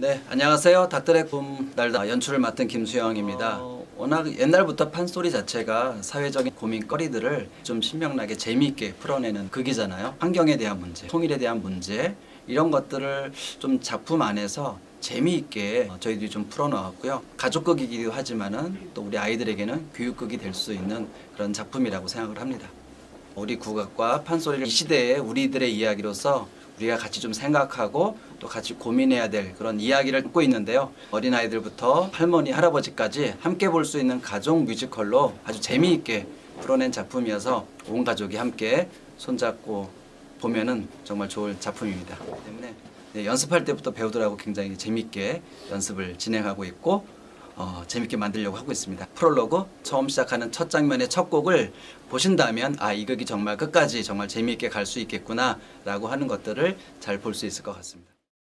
네, 안녕하세요. 닥터의 봄 날다 연출을 맡은 김수영입니다. 어, 워낙 옛날부터 판소리 자체가 사회적인 고민거리들을 좀 신명나게 재미있게 풀어내는 극이잖아요. 환경에 대한 문제, 통일에 대한 문제 이런 것들을 좀 작품 안에서 재미있게 어, 저희들이 좀 풀어놓았고요. 가족극이기도 하지만은 또 우리 아이들에게는 교육극이 될 수 있는 그런 작품이라고 생각을 합니다. 우리 국악과 판소리를 이 시대의 우리들의 이야기로서 우리가 같이 좀 생각하고 또 같이 고민해야 될 그런 이야기를 듣고 있는데요. 어린아이들부터 할머니, 할아버지까지 함께 볼 수 있는 가족 뮤지컬로 아주 재미있게 풀어낸 작품이어서 온 가족이 함께 손잡고 보면은 정말 좋을 작품입니다. 때문에 네, 연습할 때부터 배우들하고 굉장히 재미있게 연습을 진행하고 있고 어, 재밌게 만들려고 하고 있습니다. 프롤로그 처음 시작하는 첫 장면의 첫 곡을 보신다면 아 이 곡이 정말 끝까지 정말 재미있게 갈 수 있겠구나라고 하는 것들을 잘 볼 수 있을 것 같습니다.